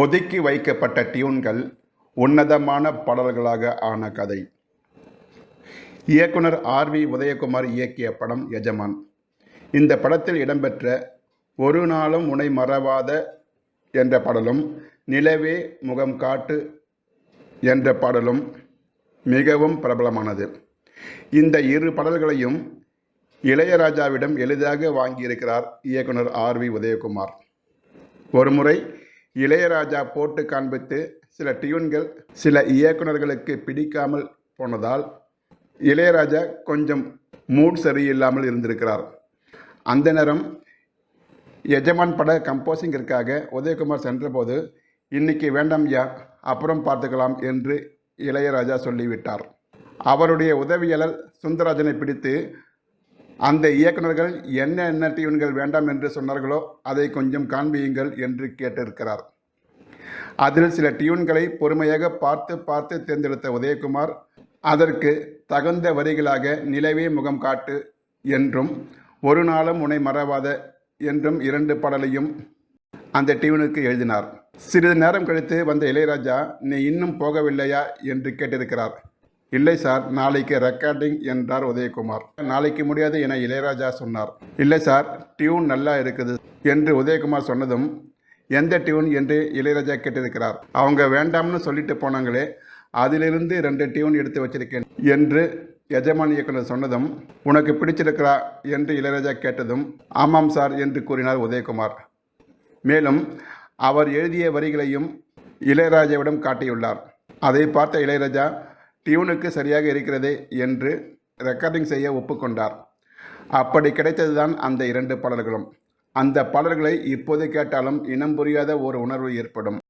ஒதுக்கி வைக்கப்பட்ட டியூன்கள் உன்னதமான பாடல்களாக ஆன கதை. இயக்குனர் ஆர் வி உதயகுமார் இயக்கிய படம் எஜமான் இந்த படத்தில் இடம்பெற்ற ஒரு நாளும் உனை மறவாத என்ற பாடலும் நிலவே முகம் காட்டு என்ற பாடலும் மிகவும் பிரபலமானது. இந்த இரு பாடல்களையும் இளையராஜாவிடம் எளிதாக வாங்கியிருக்கிறார் இயக்குனர் ஆர் வி உதயகுமார். ஒருமுறை இளையராஜா போட்டு காண்பித்து சில டியூன்கள் சில இயக்குனர்களுக்கு பிடிக்காமல் போனதால் இளையராஜா கொஞ்சம் மூட் சரியில்லாமல் இருந்திருக்கிறார். அந்த நேரம் எஜமான் பட கம்போசிங்கிற்காக உதயகுமார் சென்றபோது இன்னைக்கு வேண்டாம் யா அப்புறம் பார்த்துக்கலாம் என்று இளையராஜா சொல்லிவிட்டார். அவருடைய உதவியாளர் சுந்தரராஜனை பிடித்து அந்த இயக்குனர்கள் என்ன என்ன டியூன்கள் வேண்டாம் என்று சொன்னார்களோ அதை கொஞ்சம் காண்பியுங்கள் என்று கேட்டிருக்கிறார். அதில் சில டியூன்களை பொறுமையாக பார்த்து பார்த்து தேர்ந்தெடுத்த உதயகுமார் அதற்கு தகுந்த வரிகளாக நிலவே முகம் காட்டு என்றும் ஒரு நாளும் உன்னை மறவாத என்றும் இரண்டு பாடலையும் அந்த டியூனுக்கு எழுதினார். சிறிது நேரம் கழித்து வந்த இளையராஜா நீ இன்னும் போகவில்லையா? என்று கேட்டிருக்கிறார். இல்லை சார் நாளைக்கு ரெக்கார்டிங் என்றார் உதயகுமார். நாளைக்கு முடியாது என இளையராஜா சொன்னார். இல்லை சார் டியூன் நல்லா இருக்குது என்று உதயகுமார் சொன்னதும் எந்த டியூன் என்று இளையராஜா கேட்டிருக்கிறார். அவங்க வேண்டாம்னு சொல்லிட்டு போனாங்களே அதிலிருந்து ரெண்டு டியூன் எடுத்து வச்சிருக்கேன் என்று எஜமான் இயக்குனர் சொன்னதும் உனக்கு பிடிச்சிருக்கிறா என்று இளையராஜா கேட்டதும் ஆமாம் சார் என்று கூறினார் உதயகுமார். மேலும் அவர் எழுதிய வரிகளையும் இளையராஜாவிடம் காட்டியுள்ளார். அதை பார்த்த இளையராஜா டியூனுக்கு சரியாக இருக்கிறது என்று ரெக்கார்டிங் செய்ய ஒப்புக்கொண்டார். அப்படி கிடைத்ததுதான் அந்த இரண்டு பாடல்களும். அந்த பாடல்களை இப்போது கேட்டாலும் இனம் புரியாத ஒரு உணர்வு ஏற்படும்.